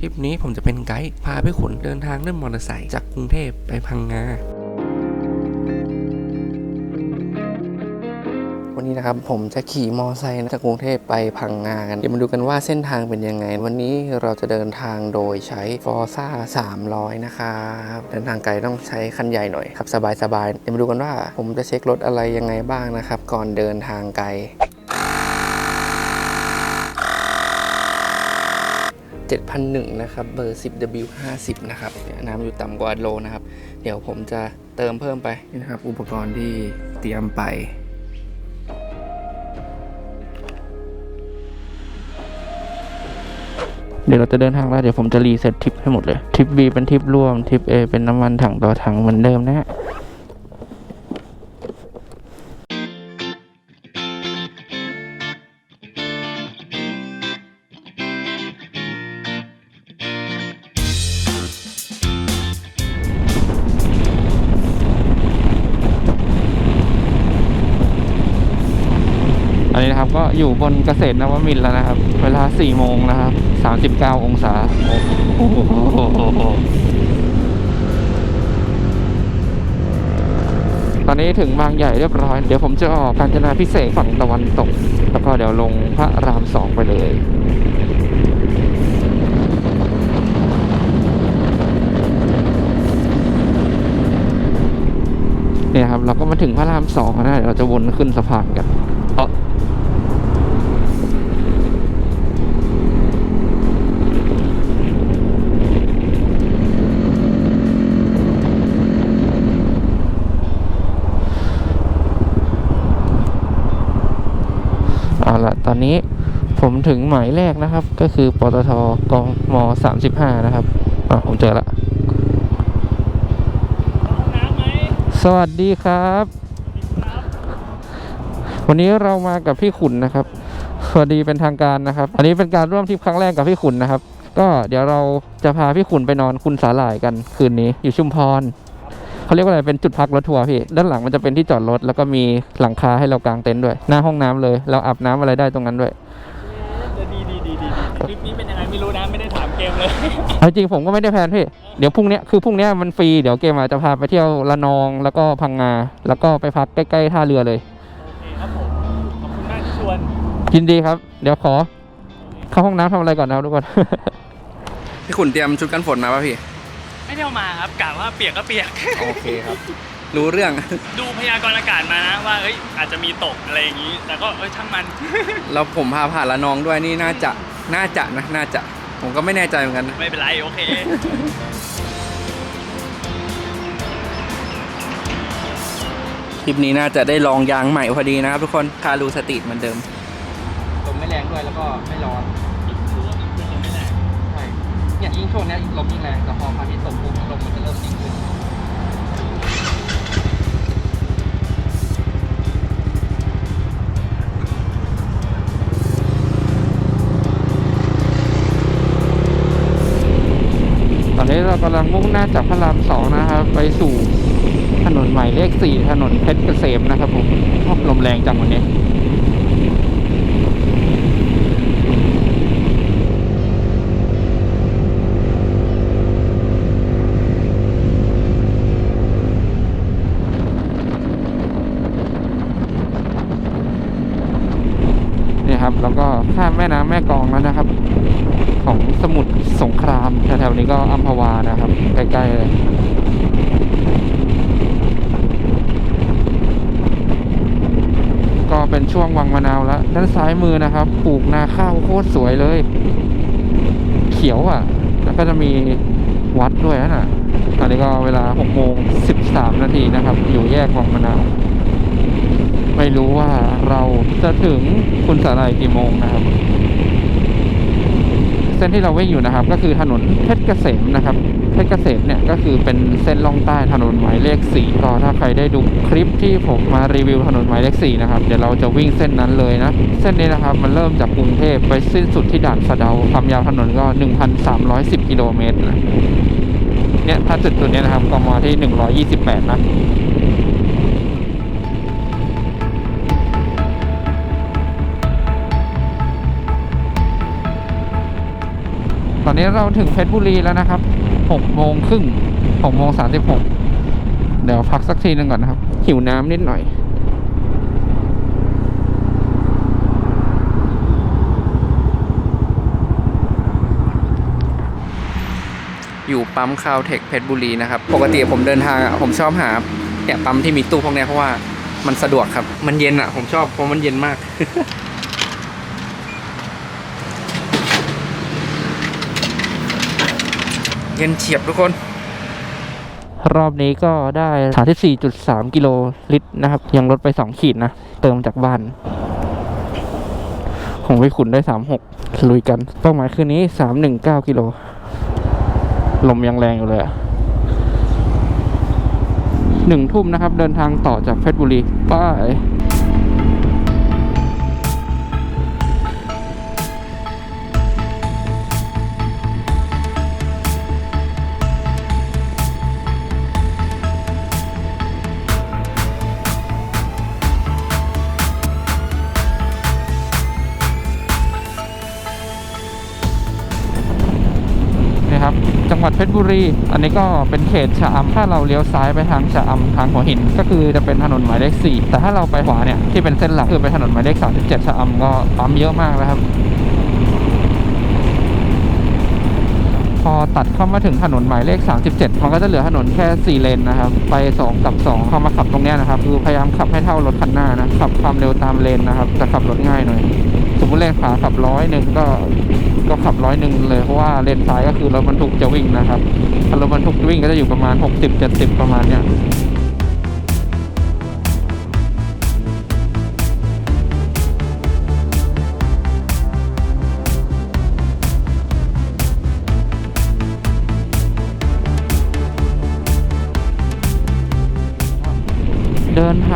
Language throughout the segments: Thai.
ทริปนี้ผมจะเป็นไกด์พาพี่ขุนเดินทางด้วยมอเตอร์ไซค์จากกรุงเทพไปพังงาวันนี้นะครับผมจะขี่มอไซค์จากกรุงเทพไปพังงากันเดี๋ยวมาดูกันว่าเส้นทางเป็นยังไง วันนี้เราจะเดินทางโดยใช้ฟอร์ซ่า300 นะครับเดินทางไกลต้องใช้คันใหญ่หน่อยครับสบายๆเดี๋ยวมาดูกันว่าผมจะเช็ครถอะไรยังไงบ้างนะครับ ก่อนเดินทางไกล 7,001นะครับ เบอร์ 10W50 นะครับเนี่ยน้ำอยู่ต่ำกว่าโลนะครับ เดี๋ยวผมจะเติมเพิ่มไปนะครับ อุปกรณ์ที่เตรียมไปเดี๋ยวเราจะเดินทางแล้วเดี๋ยวผมจะรีเซ็ตทริปให้หมดเลยทริป B เป็นทริปร่วมทริป A เป็นน้ำมันถังต่อถังเหมือนเดิมนะฮะ บนเกษตรนวมินแล้วนะครับ เวลา4โมงนะครับ 39 องศาโอ้โหตอนนี้ถึงบางใหญ่เรียบร้อย เดี๋ยวผมจะออกกาญจนาพิเศษฝั่งตะวันตก แล้วก็เดี๋ยวลงพระรามสองไปเลยเนี่ยครับเราก็มาถึงพระรามสองแล้วนะเดี๋ยวเราจะวนขึ้นสะพานกัน อ้อเอาละตอนนี้ผมถึงหมายแรกนะครับ ก็คือปตทกม35 นะครับอะผมเจอละสวัสดีครับ วันนี้เรามากับพี่ขุนนะครับ สวัสดีเป็นทางการนะครับ อันนี้เป็นการร่วมทริปครั้งแรกกับพี่ขุนนะครับ ก็เดี๋ยวเราจะพาพี่ขุนไปนอนคุณสาหร่ายกันคืนนี้อยู่ชุมพร เขาเรียกว่าอะไรเป็นจุดพักรถทัวร์พี่ด้านหลังมันจะเป็นที่จอดรถแล้วก็มีหลังคาให้เรากางเต็นท์ด้วย หน้าห้องน้ำเลย เราอาบน้ำอะไรได้ตรงนั้นด้วยดีดีดีดีคลิปนี้เป็นยังไงไม่รู้นะไม่ได้ถามเกมเลยเอาจริงผมก็ไม่ได้แพลนพี่เดี๋ยวพรุ่งเนี้ยคือพรุ่งเนี้ยมันฟรีเดี๋ยวเกมอาจจะพาไปเที่ยวละนองแล้วก็พังงาแล้วก็ไปพักใกล้ๆท่าเรือเลยโอเคครับผมขอบคุณมากที่ชวนยินดีครับ เดี๋ยวขอเข้าห้องน้ำทำอะไรก่อนนะครับทุกคนพี่ขุนเตรียมชุดกันฝนมาป่ะพี่ ไม่ได้เอามาครับกะว่าเปียกก็เปียก โอเคครับ รู้เรื่อง ดูพยากรณ์อากาศมานะว่าเอ้ยอาจจะมีตกอะไรอย่างนี้ แต่ก็เอ้ยช่างมัน แล้วผมพาผ่านละนองด้วยนี่น่าจะน่าจะนะน่าจะ ผมก็ไม่แน่ใจเหมือนกันนะไม่เป็นไรโอเคคลิปนี้น่าจะได้ลองยางใหม่พอดีนะครับทุกคนคารูสตรีทเหมือนเดิม ลมไม่แรงด้วยแล้วก็ไม่ร้อนใช่ เนี่ยยิ่งช่วงนี้ยลมยิ่งแรงแต่พอพระอาทิตย์ตกปุ๊บลมมันจะเริ่มยิ่งขึ้นตอนนี้เรากำลังมุ่งหน้าจากพระรามสองนะครับไปสู่ถนนใหม่เลขสี่ถนนเพชรเกษมนะครับผมลมแรงจังวันนี้ นี่ครับ แล้วก็ข้ามแม่น้ำแม่กองแล้วนะครับ ของสมุทรสงครามแถวๆนี้ก็อัมพวานะครับใกล้ๆเลยก็เป็นช่วงวังมะนาวแล้ว ด้านซ้ายมือนะครับ ปลูกนาข้าวโคตรสวยเลย เขียวอะ แล้วก็จะมีวัดด้วยนะตอนนี้ก็เวลา6โมง13 นาทีนะครับ อยู่แยกวังมะนาว ไม่รู้ว่าเราจะถึงคุณสาลายกี่โมงนะครับ เส้นที่เราวิ่งอยู่นะครับ ก็คือถนนเพชรเกษมนะครับ เพชรเกษมเนี่ยก็คือเป็นเส้นล่องใต้ถนนหมายเลขสี่ก็ถ้าใครได้ดูคลิปที่ผมมารีวิวถนนหมายเลขสี่นะครับ เดี๋ยวเราจะวิ่งเส้นนั้นเลยนะ เส้นนี้นะครับมันเริ่มจากกรุงเทพไปสิ้นสุดที่ด่านสะเดาความยาวถนนก็ 1,310กิโลเมตรนะเนี่ยถ้าจุดตัวเนี้ยนะครับกมที่ 128 นะ อนนี้เราถึงเพชรบุรีแล้วนะครับ6โมงครึ่ง6โมง36 เดี๋ยวพักสักทีหนึงก่อนนะครับ หิวน้ำนิดหน่อยอยู่ปั๊มคาวเทคเพชรบุรีนะครับ ปกติผมเดินทางผมชอบหาเนี่ยปั๊มที่มีตู้พวกนี้เพราะว่ามันสะดวกครับ มันเย็นอะ ผมชอบเพราะมันเย็นมาก เย็นเฉียบทุกคน รอบนี้ก็ได้ 34.3 กิโลลิตรนะครับ ยังลดไป 2 ขีดนะ เติมจากบ้าน ของไปขุนได้ 36 ลุยกัน เป้าหมายคืนนี้ 319 กิโล ลมยังแรงอยู่เลยอะหนึ่งทุ่มนะครับ เดินทางต่อจากเพชรบุรี ไป้ จังหวัดเพชรบุรี อันนี้ก็เป็นเขตชะอำถ้าเราเลี้ยวซ้ายไปทางชะอำทางหัวหิน ก็คือจะเป็นถนนหมายเลข4แต่ถ้าเราไปขวาเนี่ยที่เป็นเส้นหลักคือไปถนนหมายเลข37ชะอำก็ปั๊มเยอะมากแล้วครับพอตัดเข้ามาถึงถนนหมายเลข 37 มันก็จะเหลือถนนแค่ 4 เลนนะครับ ไป 2 กับ 2 เข้ามาขับตรงนี้นะครับ คือพยายามขับให้เท่ารถคันหน้านะ ขับความเร็วตามเลนนะครับ จะขับรถง่ายหน่อย สมมติเลนขวาขับร้อยหนึ่งก็ก็ขับร้อยหนึ่งเลยเพราะว่าเลนซ้ายก็คือรถบรรทุกจะวิ่งนะครับถ้ารถบรรทุกวิ่งก็จะอยู่ประมาณ 60-70 ประมาณเนี้ย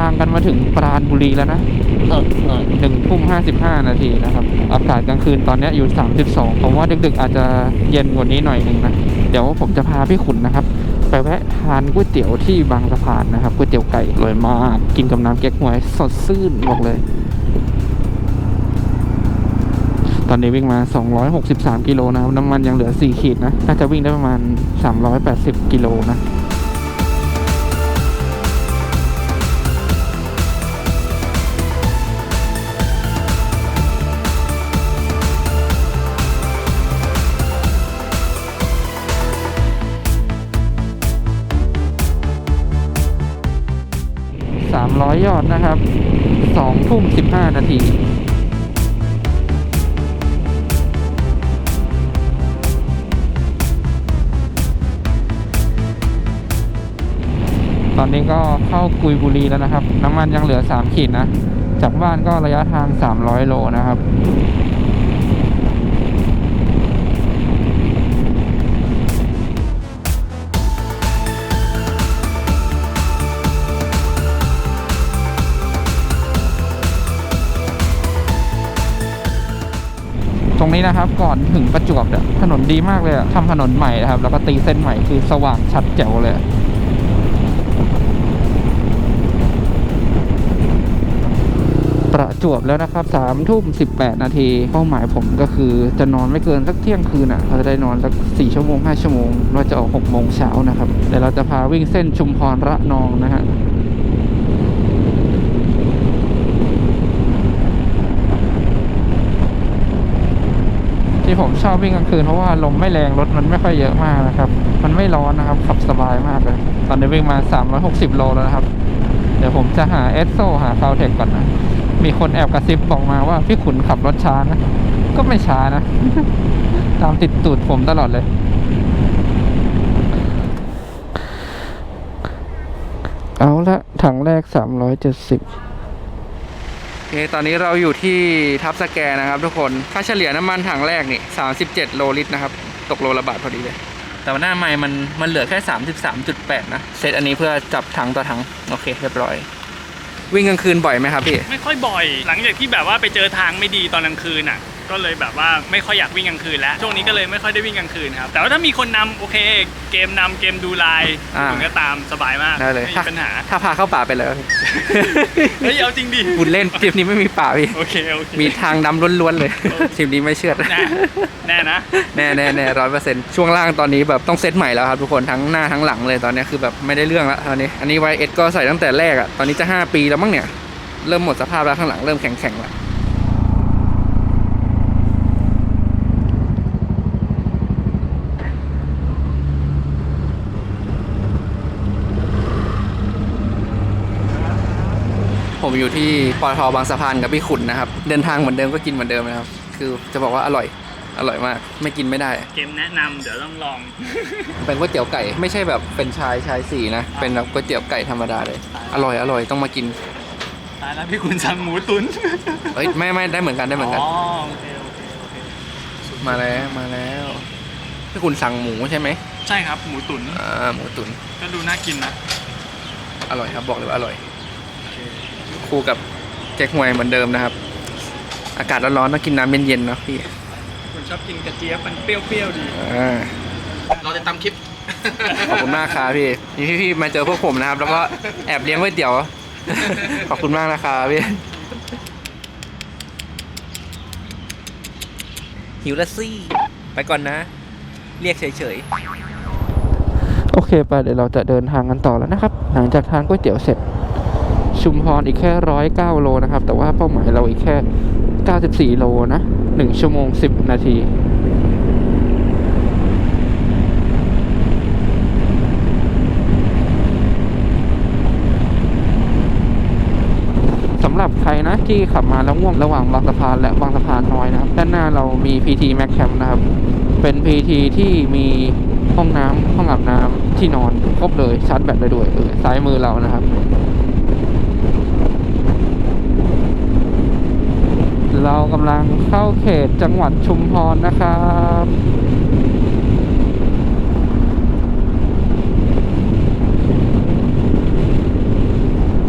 างกันมาถึงปราณบุรีแล้วนะหนึ่งทุ่มห้าสิบห้านาทีนะครับ อากาศกลางคืนตอนเนี้ยอยู่สามสิบสองผมว่าดึกๆอาจจะเย็นกว่านี้หน่อยหนึ่งนะ เดี๋ยวผมจะพาพี่ขุนนะครับ ไปแวะทานก๋วยเตี๋ยวที่บางสะพานนะครับก๋วยเตี๋ยวไก่อร่อยมากกินกับน้ำเก๊กฮวยสดชื่นบอกเลย ตอนนี้วิ่งมา 263 กิโลนะครับน้ำมันยังเหลือ 4 ขีดนะ น่าจะวิ่งได้ประมาณ 380 กิโลนะ 300 ยอดนะครับ2ทุ่ม 15 นาทีตอนนี้ก็เข้ากุยบุรีแล้วนะครับ น้ำมันยังเหลือ 3 ขีดนะ จากบ้านก็ระยะทาง 300 โลนะครับ รงนี้นะครับ ก่อนถึงประจวบเนี่ยถนนดีมากเลยอะทำถนนใหม่นะครับ แล้วก็ตีเส้นใหม่คือสว่างชัดแจ๋วเลยประจวบแล้วนะครับสามทุ่มสิบแปดนาที เป้าหมายผมก็คือจะนอนไม่เกินสักเที่ยงคืนอะเราจะได้นอนสักสี่ชั่วโมงห้าชั่วโมงเราจะออกหกโมงเช้านะครับเดี๋ยวเราจะพาวิ่งเส้นชุมพรระนองนะฮะ ที่ผมชอบวิ่งกลางคืนเพราะว่าลมไม่แรงรถมันไม่ค่อยเยอะมากนะครับ มันไม่ร้อนนะครับ ขับสบายมากเลย ตอนนี้วิ่งมา 360 โลแล้วนะครับ เดี๋ยวผมจะหาเอสโซหาคาวเทคก่อนนะ มีคนแอบกระซิบบอกมาว่าพี่ขุนขับรถช้านะ ก็ไม่ช้านะ ตามติดตูดผมตลอดเลยเอาละถังแรก 370 คตอนนี้เราอยู่ที่ทับสแกนะครับทุกคนค่าเฉลี่ยน้ำมันถังแรกนี่ 37 โลลิตรนะครับ ตกโลละบาทพอดีเลย แต่ว่าหน้าไม้มันมันเหลือแค่ 33.8 นะ เซตอันนี้เพื่อจับถังต่อถัง โอเค เรียบร้อย วิ่งกลางคืนบ่อยไหมครับพี่ ไม่ค่อยบ่อย หลังจากที่แบบว่าไปเจอทางไม่ดีตอนกลางคืนอะ ก็เลยแบบว่าไม่ค่อยอยากวิ่งกลางคืนแล้วช่วงนี้ก็เลยไม่ค่อยได้วิ่งกลางคืนครับแต่ว่าถ้ามีคนนำโอเค เกมนำเกมดูไลน์อ่าถึงก็ตามสบายมากได้เลยไม่มีปัญหาถ้าพาเข้าป่าไปเลยเฮ้ยเอาจริงดิคุณเล่นทริปนี้ไม่มีป่าพี่ โอเคโอเค มีทางดำล้วนๆเลยทริปนี้ไม่เชื่อดแน่แน่นะ แน่แน่แน่ร้อยเปอร์เซ็นต์ช่วงล่างตอนนี้แบบต้องเซตใหม่แล้วครับทุกคนทั้งหน้าทั้งหลังเลยตอนนี้คือแบบไม่ได้เรื่องละตอนนี้ อันนี้ไวเอสก็ใส่ตั้งแต่แรกอะตอนนี้จะ 5 ปีแล้วมั้งเนี่ย เริ่มหมดสภาพแล้วข้างหลังเริ่มแข็งๆแล้ว ผมอยู่ที่ปตทบางสะพานกับพี่ขุนนะครับ เดินทางเหมือนเดิมก็กินเหมือนเดิมนะครับ คือจะบอกว่าอร่อย อร่อยมาก ไม่กินไม่ได้ เกมแนะนำเดี๋ยวต้องลองเป็นก๋วยเตี๋ยวไก่ ไม่ใช่แบบเป็นชายชายสี่นะ เป็นแบบก๋วยเตี๋ยวไก่ธรรมดาเลย อร่อยอร่อยต้องมากิน ตายแล้วพี่คุณสั่งหมูตุ๋นเอ้ยไม่ไม่ได้เหมือนกันได้เหมือนกัน อ๋อโอเคโอเคโอเคมาแล้วมาแล้วพี่คุณสั่งหมูใช่ไหมใช่ครับหมูตุ๋นอ่าหมูตุ๋นก็ดูน่ากินนะ อร่อยครับบอกเลยว่าอร่อย คู่กับแก๊กฮวยเหมือนเดิมนะครับ อากาศร้อนๆต้องกินน้ำเย็นๆเนาะพี่คุณชอบกินกระเจี๊ยบมันเปรี้ยวๆดีอ่าเราจะตามคลิป ขอบคุณมากครับพี่นี่พี่ๆมาเจอพวกผมนะครับ แล้วก็แอบเลี้ยงก๋วยเตี๋ยว ขอบคุณมากนะครับพี่หิวละซี่ไปก่อนนะ เรียกเฉยๆ โอเคไปเดี๋ยวเราจะเดินทางกันต่อแล้วนะครับ หลังจากทานก๋วยเตี๋ยวเสร็จ ชุมพรอีกแค่ร้อยเก้าโลนะครับ แต่ว่าเป้าหมายเราอีกแค่เก้าสิบสี่โลนะหนึ่งชั่วโมงสิบนาทีสำหรับใครนะที่ขับมาแล้วง่วงระหว่างบางสะพานและบางสะพานน้อยนะครับ ด้านหน้าเรามี PT Max Camp นะครับ เป็น PT ที่มีห้องน้ำห้องอาบน้ำที่นอนครบเลยชาร์จแบตได้ด้วยเออซ้ายมือเรานะครับ เรากำลังเข้าเขตจังหวัดชุมพรนะครับ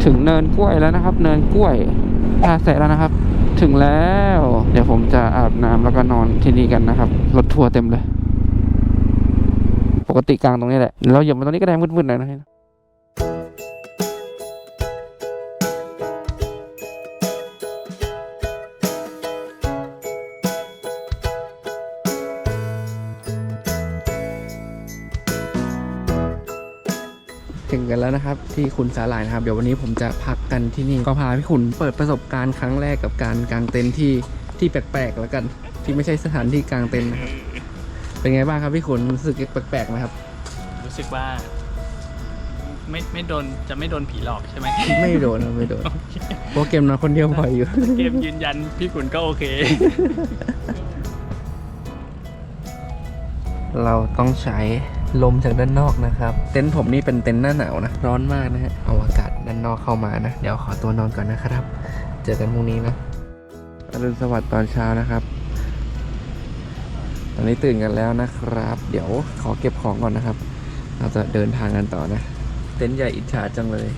ถึงเนินกล้วยแล้วนะครับ เนินกล้วยทาเสร็จแล้วนะครับ ถึงแล้ว เดี๋ยวผมจะอาบน้ำแล้วก็นอนที่นี่กันนะครับ รถทัวร์เต็มเลย ปกติกลางตรงนี้แหละ เราหยียบมาตรงนี้ก็ได้มืดๆหน่อยนะ ถึงกันแล้วนะครับ ที่คุณสาหร่ายนะครับ เดี๋ยววันนี้ผมจะพักกันที่นี่ก็พาพี่ขุนเปิดประสบการณ์ครั้งแรกกับการกางเต็นท์ที่ที่แปลกๆแล้วกัน ที่ไม่ใช่สถานที่กางเต็นท์นะครับเป็นไงบ้างครับพี่ขุนรู้สึกแปลกๆไหมครับ รู้สึกว่า ไม่ไม่โดนจะไม่โดนผีหลอกใช่ไหมไม่โดนครับไม่โดนเพราะเกมนอนคนเดียวพออยู่เกมยืนยันพี่ขุนก็โอเค เราต้องใช้ ลมจากด้านนอกนะครับ เต็นท์ผมนี่เป็นเต็นท์หน้าหนาวนะ ร้อนมากนะฮะเอาอากาศด้านนอกเข้ามานะ เดี๋ยวขอตัวนอนก่อนนะครับ เจอกันพรุ่งนี้นะอรุณสวัสดิ์ตอนเช้านะครับ ตอนนี้ตื่นกันแล้วนะครับ เดี๋ยวขอเก็บของก่อนนะครับ เราจะเดินทางกันต่อนะ เต็นท์ใหญ่อิจฉาจังเลย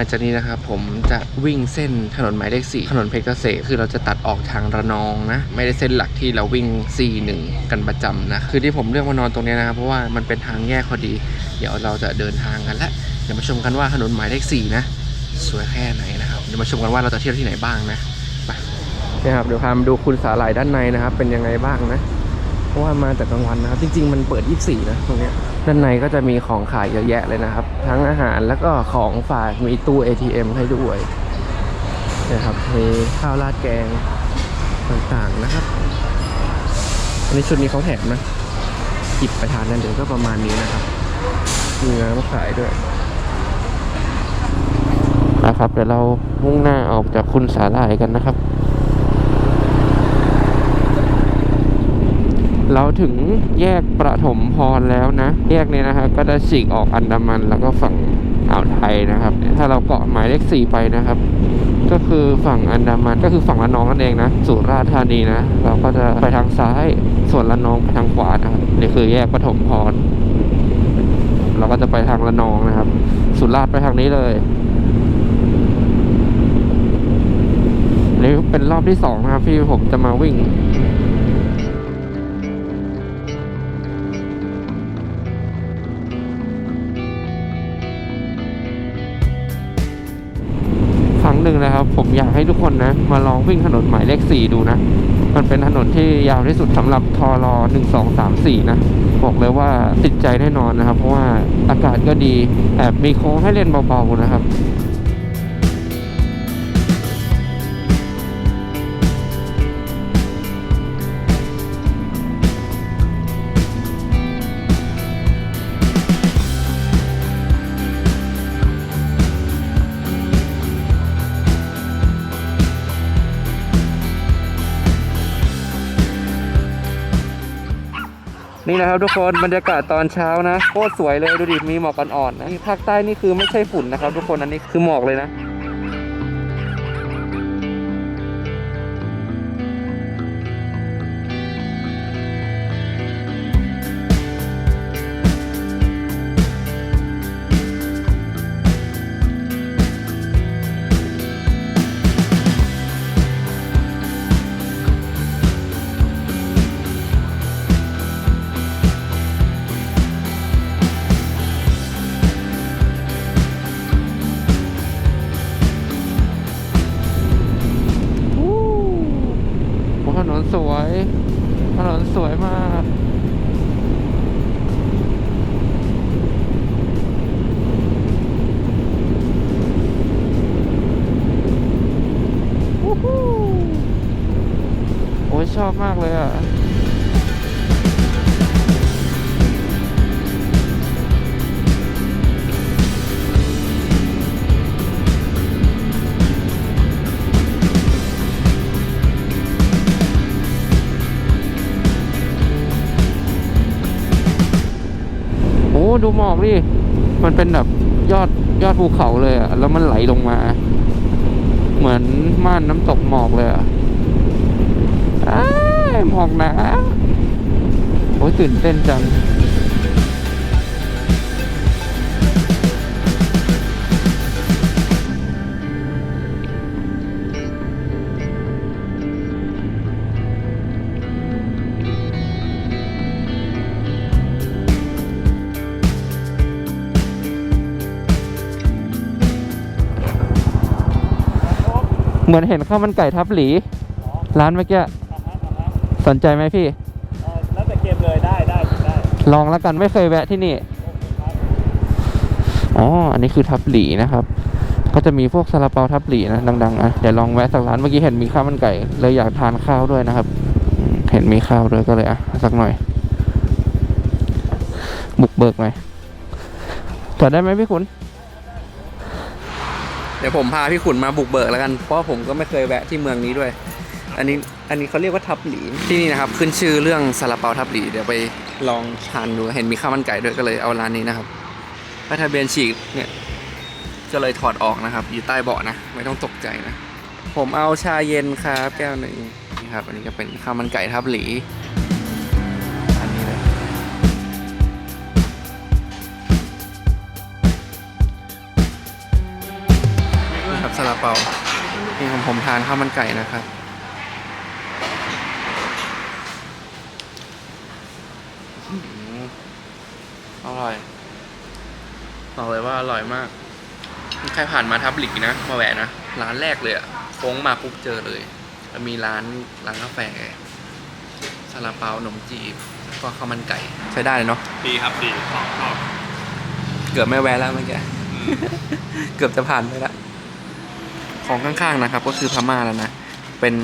ลังจากนี้นะครับผมจะวิ่งเส้นถนนหมายเลข4ถนนเพชรเกษมคือเราจะตัดออกทางระนองนะไม่ได้เส้นหลักที่เราวิ่ง 41 กันประจำนะคือที่ผมเลือกมานอนตรงนี้นะครับเพราะว่ามันเป็นทางแยกพอดี เดี๋ยวเราจะเดินทางกันแล้วเดี๋ยวมาชมกันว่าถนนหมายเลข4นะสวยแค่ไหนนะครับเดี๋ยวมาชมกันว่าเราจะเที่ยวที่ไหนบ้างนะไปนี่ครับเดี๋ยวพามาดูคุณสาหร่ายด้านในนะครับ เป็นยังไงบ้างนะ เพราะว่ามาแต่กลางวันนะครับ จริง ๆ มันเปิด 24 นะตรงนี้ด้านในก็จะมีของขายเยอะแยะเลยนะครับ ทั้งอาหารแล้วก็ของฝากมีตู้ ATM ให้ด้วยนะครับมีข้าวราดแกงต่างๆนะครับ อันนี้ชุดนี้เขาแถมนะหยิบไปทานนั่นเดี๋ยวก็ประมาณนี้นะครับมีน้ำขายด้วยนะครับเดี๋ยวเรามุ่งหน้าออกจากคุณสาหร่ายกันนะครับ เราถึงแยกประถมพรแล้วนะ แยกนี้นะฮะก็จะฉีกออกอันดามันแล้วก็ฝั่งอ่าวไทยนะครับ ถ้าเราเกาะหมายเลขสี่ไปนะครับ ก็คือฝั่งอันดามันก็คือฝั่งละนองนั่นเองนะสุราษฎร์ธานีนะ เราก็จะไปทางซ้าย ส่วนละนองไปทางขวานะครับนี่คือแยกปฐมพร เราก็จะไปทางละนองนะครับ สุราษฎร์ไปทางนี้เลยนี่เป็นเป็นรอบที่สองนะครับ ที่ผมจะมาวิ่ง อยากให้ทุกคนนะมาลองวิ่งถนนหมายเลขสี่ดูนะ มันเป็นถนนที่ยาวที่สุดสำหรับทอรอหนึ่งสองสามสี่นะ บอกเลยว่าติดใจแน่นอนนะครับ เพราะว่าอากาศก็ดีแอบมีโค้งให้เล่นเบาๆนะครับ นี่นะครับทุกคนบรรยากาศตอนเช้านะโคตรสวยเลยดูดิมีหมอกอ่อนๆนะภาคใต้นี่คือไม่ใช่ฝุ่นนะครับ ทุกคนอันนี้คือหมอกเลยนะ ดูหมอกดิมันเป็นแบบยอดยอดภูเขาเลยอะแล้วมันไหลลงมา เหมือนม่านน้ำตกหมอกเลยอะอ้าหมอกหนาโอ้ยตื่นเต้นจัง เหมือนเห็นข้าวมันไก่ทับหลี ร้านเมื่อกี้สนใจไหมพี่แล้วแต่เกมเลยได้ได้ได้ลองแล้วกันไม่เคยแวะที่นี่อ๋ออันนี้คือทับหลีนะครับ ก็จะมีพวกซาลาเปาทับหลีนะดังๆอะเดี๋ยวลองแวะสักร้านเมื่อกี้เห็นมีข้าวมันไก่เลยอยากทานข้าวด้วยนะครับอืมเห็นมีข้าวด้วยก็เลยอะสักหน่อย บุกเบิกหน่อยจอดได้ไหมพี่คุณ เดี๋ยวผมพาพี่ขุนมาบุกเบิกแล้วกัน เพราะผมก็ไม่เคยแวะที่เมืองนี้ด้วย อันนี้อันนี้เขาเรียกว่าทับหลีที่นี่นะครับ ขึ้นชื่อเรื่องซาลาเปาทับหลีเดี๋ยวไปลองทานดูเห็นมีข้าวมันไก่ด้วยก็เลยเอาร้านนี้นะครับป้ายทะเบียนฉีกเนี่ยก็เลยถอดออกนะครับ อยู่ใต้เบาะนะ ไม่ต้องตกใจนะ ผมเอาชาเย็นครับแก้วหนึ่งนี่ครับ อันนี้ก็เป็นข้าวมันไก่ทับหลี เปานี่ของผมทานข้าวมันไก่นะครับอืมอร่อย บอกเลยว่าอร่อยมาก ใครผ่านมาทับหลีนะ มาแวะนะ ร้านแรกเลยอะโค้งมาปุ๊บเจอเลยแล้วมีร้านร้านกาแฟซาลาเปาขนมจีบแล้วก็ข้าวมันไก่ ใช้ได้เลยเนาะ ดีครับดีชอบชอบเกือบไม่แวะแล้วเมื่อกี้ เกือบจะผ่านไปแล้วค ลองข้างๆนะครับ ก็คือพม่าแล้วนะ เป็น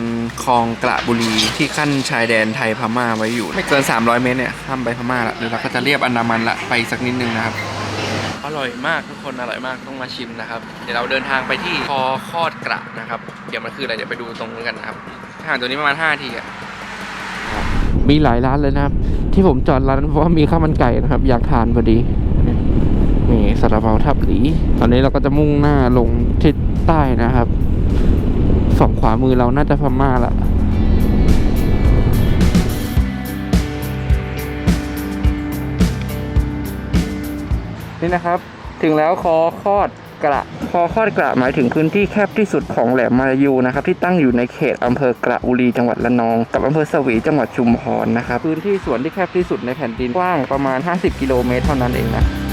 คลองกระบุรีที่ขั้นชายแดนไทยพม่าไว้อยู่ ไม่เกิน 300 เมตรเนี่ยข้ามไปพม่าละเดี๋ยวเราก็จะเรียบอันดามันละไปสักนิดนึงนะครับอร่อยมากทุกคนอร่อยมากต้องมาชิมนะครับ เดี๋ยวเราเดินทางไปที่คอคอดกระนะครับ เดี๋ยวมันคืออะไรเดี๋ยวไปดูตรงนู้นกันนะครับห่างตัวนี้ประมาณ5นาทีอะมีหลายร้านเลยนะครับ ที่ผมจอดร้านเพราะว่ามีข้าวมันไก่นะครับ อยากทานพอดีนี่ซาลาเปาทับหลี ตอนนี้เราก็จะมุ่งหน้าลงทิศ ใต้นะครับฝั่งขวามือเราน่าจะพม่าละนี่นะครับถึงแล้วคอคอดกระคอคอดกระหมายถึงพื้นที่แคบที่สุดของแหลมมาลายูนะครับที่ตั้งอยู่ในเขตอำเภอกระบุรีจังหวัดระนอง กับอำเภอสวีจังหวัดชุมพรนะครับพื้นที่สวนที่แคบที่สุดในแผ่นดินกว้างประมาณ 50 กิโลเมตรเท่านั้นเองนะ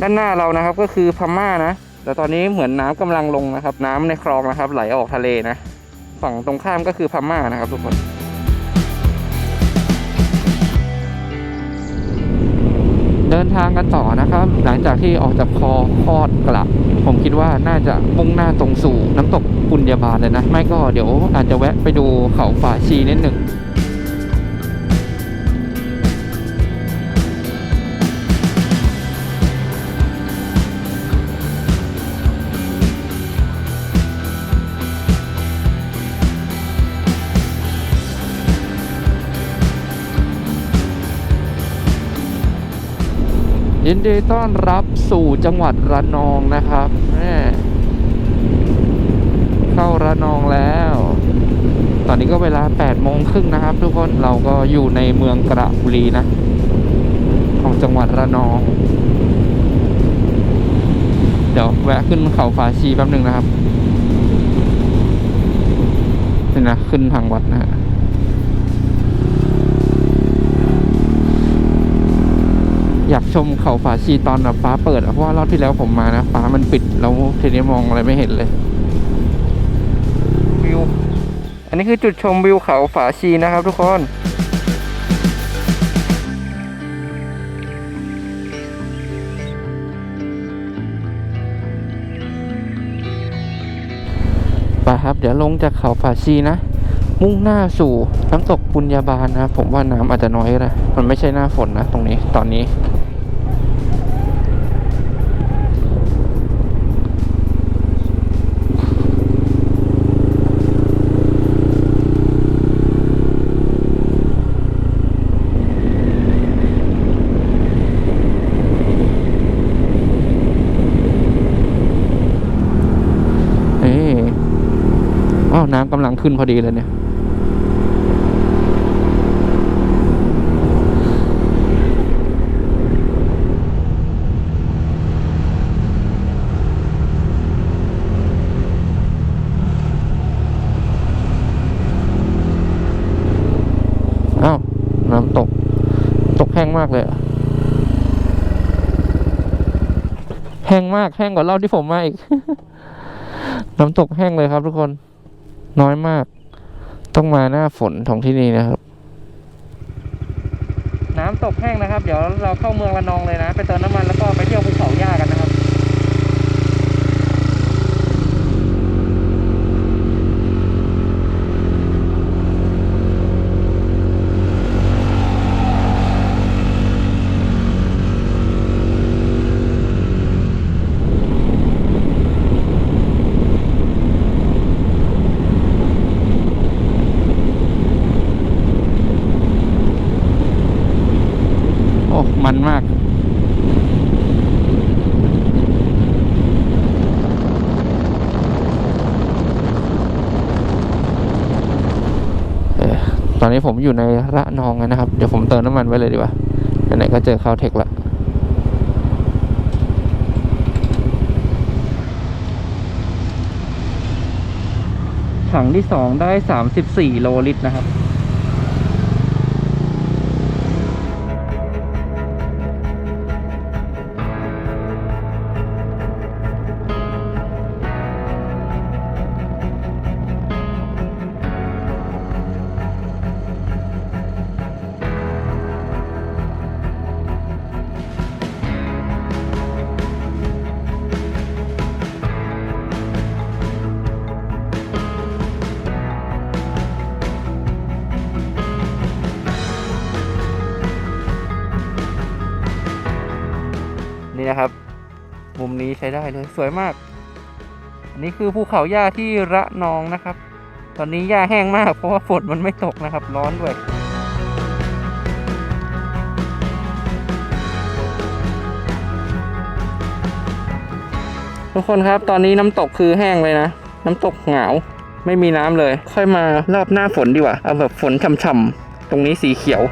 ด้านหน้าเรานะครับก็คือพม่านะ แต่ตอนนี้เหมือนน้ำกำลังลงนะครับ น้ำในคลองนะครับ ไหลออกทะเลนะ ฝั่งตรงข้ามก็คือพม่านะครับทุกคนเดินทางกันต่อนะครับ หลังจากที่ออกจากคอคอดกระผมคิดว่าน่าจะมุ่งหน้าตรงสู่น้ำตกปุญญาบาลเลยนะ ไม่ก็เดี๋ยวอาจจะแวะไปดูเขาฝาชีนิดหนึ่ง ยินดีต้อนรับสู่จังหวัดระนองนะครับแม่เข้าระนองแล้ว ตอนนี้ก็เวลา8โมงครึ่งนะครับ ทุกคนเราก็อยู่ในเมืองกระบุรีนะ ของจังหวัดระนอง เดี๋ยวแวะขึ้นเขาฝาชีแป๊บหนึ่งนะครับนี่นะขึ้นทางวัดนะฮะ อยาก ชมเขาฝาชีตอนแบบฟ้าเปิดอะเพราะว่ารอบที่แล้วผมมานะฟ้ามันปิดแล้วทีนี้มองอะไรไม่เห็นเลยวิวอันนี้คือจุดชมวิวเขาฝาชีนะครับทุกคนไปครับ เดี๋ยวลงจากเขาฝาชีนะ มุ่งหน้าสู่น้ำตกปุญญาบาลนะครับผมว่าน้ำอาจจะน้อยก็ได้มันไม่ใช่หน้าฝนนะ ตรงนี้ตอนนี้ เอ้ยอ้าวน้ำกำลัง ขึ้นพอดีเลยเนี่ยอ้าวน้ำตก ตกแห้งมากเลยแห้งมากแห้งกว่ารอบที่ผมมาอีก น้ำตกแห้งเลยครับทุกคน น้อยมาก ต้องมาหน้าฝนของที่นี่นะครับ น้ำตกแห้งนะครับ เดี๋ยวเราเข้าเมืองระนองเลยนะ ไปเติมน้ำมันแล้วก็ไปเที่ยวภูเขาหญ้ากันนะครับ โอ้ มันมาก เอ อนนี้ผมอยู่ในระนองนะครับ เดี๋ยวผมเติมน้ำมันไว้เลยดีกว่าไหนๆก็เจอคาวเทคละถังที่สองได้สามสิบสี่โลลิตรนะครับ นี้ใช้ได้เลยสวยมาก อันนี้คือภูเขาหญ้าที่ระนองนะครับ ตอนนี้หญ้าแห้งมากเพราะว่าฝนมันไม่ตกนะครับ ร้อนด้วยทุกคนครับตอนนี้น้ำตกคือแห้งเลยนะ น้ำตกเหงาไม่มีน้ำเลย ค่อยมารอบหน้าฝนดีกว่าเอาแบบฝนช่ำๆตรงนี้สีเขียว